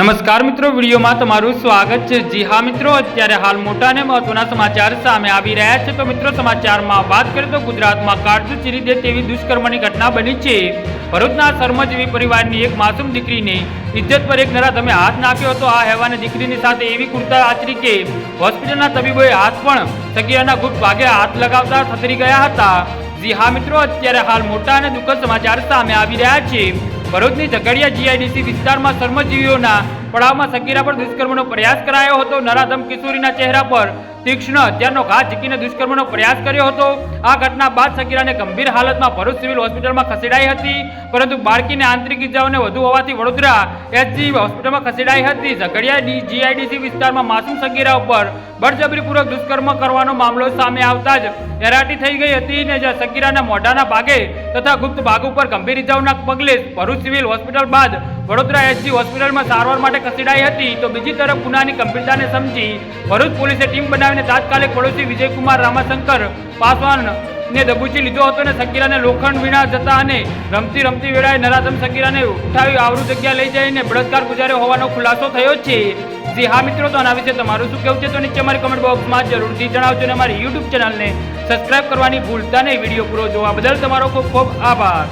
નમસ્કાર મિત્રો, વિડીયોમાં તમારું સ્વાગત છે. જી હા મિત્રો, અત્યારે હાલ મોટા અને મહત્વના સમાચાર સામે આવી રહ્યા છે. તો મિત્રો, સમાચારમાં વાત કરીએ તો ગુજરાતમાં કાળજુ ચીરી દે તેવી દુષ્કર્મની ઘટના બની છે. ભરૂચના જેવી પરિવારની એક માસૂમ દીકરીને ઇજ્જત પર એક નરાધમે હાથ નાખ્યો હતો. આ હેવાને દીકરીની સાથે એવી કુર્તા આચરી કે હોસ્પિટલના તબીબોએ હાથ પણ સગીરાના ગુપ્ત ભાગે હાથ લગાવતા થતરી ગયા હતા. જી હા મિત્રો, અત્યારે હાલ મોટા અને દુઃખદ સમાચાર સામે આવી રહ્યા છે. ભરૂચની ઝઘડિયા જીઆઈડીસી વિસ્તારમાં શ્રમજીવીઓના પડાવમાં સગીરા પર દુષ્કર્મનો પ્રયાસ કરાયો હતો. નરાધમ કિશોરીના ચહેરા પર તીક્ષ્ણ હત્યાનો ઘા ઝીકીને દુષ્કર્મનો પ્રયાસ કર્યો હતો. આ ઘટના બાદ સગીરાને ગંભીર હાલતમાં ભરૂચ સિવિલ હોસ્પિટલમાં ખસેડાઈ હતી. પરંતુ બાળકીને આંતરિક ઇજાઓને વધુ હોવાથી વડોદરા એસજી હોસ્પિટલમાં ખસેડાઈ હતી. ઝઘડિયા જીઆઈડીસી વિસ્તારમાં માસૂમ સગીરા ઉપર બળજબરીપૂર્વક દુષ્કર્મ કરવાનો મામલો સામે આવતા જ એરાટી થઈ ગઈ હતી ને જ્યાં સગીરાના મોઢાના ભાગે તથા ગુપ્ત ભાગ ઉપર ગંભીર ઇજાઓના પગલે ભરૂચ સિવિલ હોસ્પિટલ બાદ વડોદરા એસજી હોસ્પિટલમાં સારવાર માટે ખસેડાઈ હતી તો બીજી તરફ ગુનાની ગંભીરતાને સમજી ભરૂચ પોલીસે ટીમ બનાવીને તાત્કાલિક પડોશી વિજયકુમાર રામાશંકર પાસવાન ને દબુચી લીધો હતો અને સગીરાને લોખંડ વીણા જતા અને રમતી રમતી વેળાએ નરાધમ સગીરાને ઉઠાવી આવરું જગ્યા લઈ જઈને બળાત્કાર ગુજાર્યો હોવાનો ખુલાસો થયો છે. જી હા મિત્રો, તો આના વિશે તમારું શું કહેવું છે તો નીચે અમારી કમેન્ટ બોક્સમાં જરૂરથી જણાવજો અને અમારી યુટ્યુબ ચેનલને સબસ્ક્રાઇબ કરવાની ભૂલતા નહીં. વીડિયો પૂરો જોવા બદલ તમારો ખૂબ ખૂબ આભાર.